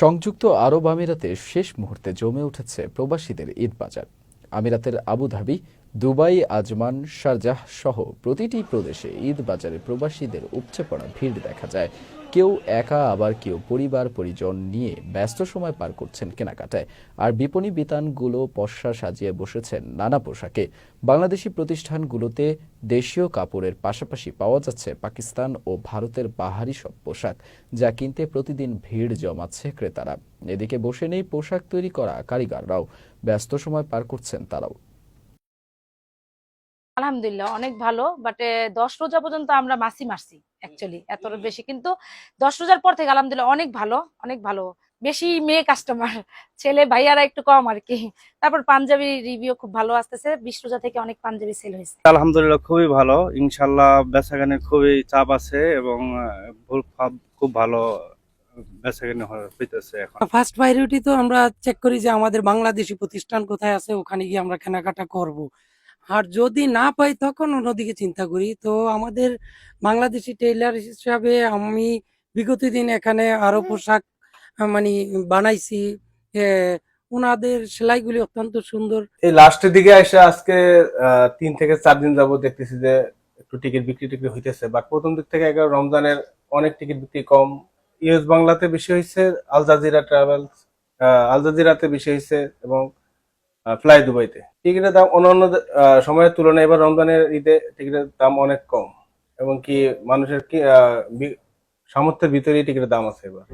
সংযুক্ত আরব আমিরাতে শেষ মুহূর্তে জমে উঠেছে প্রবাসীদের ঈদ বাজার। আমিরাতের আবুধাবি দুবাই, আজমান, শারজাহ সহ প্রতিটি প্রদেশে ঈদ বাজারে প্রবাসীদের উপচে পড়া ভিড় দেখা যায়। কেউ একা, আবার কেউ পরিবার, পরিজন নিয়ে ব্যস্ত সময় পার করছেন কেনাকাটায়। আর বিপণী বিতানগুলো পশা সাজিয়ে বসেছেন নানা পোশাকে। বাংলাদেশি প্রতিষ্ঠানগুলোতে দেশীয় কাপড়ের পাশাপাশি পাওয়া যাচ্ছে পাকিস্তান ও ভারতের বাহারি সব পোশাক, যা কিনতে প্রতিদিন ভিড় জমাচ্ছে ক্রেতারা। এদিকে বসে নেই পোশাক তৈরি করা কারিগররাও, ব্যস্ত সময় পার করছেন তারাও। আলহামদুলিল্লাহ অনেক ভালো। বাট দশ রোজা পর্যন্ত আমরা মাসি মারছি অ্যাকচুয়ালি এত বেশি। কিন্তু দশ রোজার পর থেকে আলহামদুলিল্লাহ অনেক ভালো অনেক ভালো। বেশি মেয়ে কাস্টমার ছেলে ভাইয়ারা একটু কম আর কি তারপর পাঞ্জাবি রিভিউ খুব ভালো আসতেছে বিশ রোজা থেকে অনেক পাঞ্জাবি সেল হয়েছে। আলহামদুলিল্লাহ খুবই ভালো। ইনশাল্লাহ বেচাকেনে খুবই চাপ আছে এবং খুব ভালো বেচাকেনে হইতেছে এখন। ফার্স্ট প্রায়োরিটি তো আমরা চেক করি যে আমাদের বাংলাদেশি প্রতিষ্ঠান কোথায় আছে ওখানে গিয়ে আমরা কেনাকাটা করব। আর যদি না পাই তখন অন্যদিকে চিন্তা করি। তো আমাদের বাংলাদেশি টেইলার হিসাবে আমি বিগত দিন এখানে আরও পোশাক মানে বানাইছি। ওনাদের সেলাইগুলি অত্যন্ত সুন্দর। এই লাস্টের দিকে এসে আজকে আহ, তিন থেকে চার দিন যাবত দেখতেছি যে একটু টিকিট বিক্রি টিক্রি হইতেছে। বাট প্রথম দিক থেকে এগারো রমজানের অনেক টিকিট বিক্রি কম। ইউএস বাংলাতে বেশি হয়েছে আল জাজিরা ট্রাভেলস আল জাজিরাতে বেশি হয়েছে এবং ফ্লাই দুবাইতে টিকিটের দাম অন্যান্য সময়ের তুলনায় এবার রমজানের ঈদে টিকিটের দাম অনেক কম। এবং কি মানুষের কি সামর্থ্যের ভিতরেই টিকিটের দাম আছে এবার।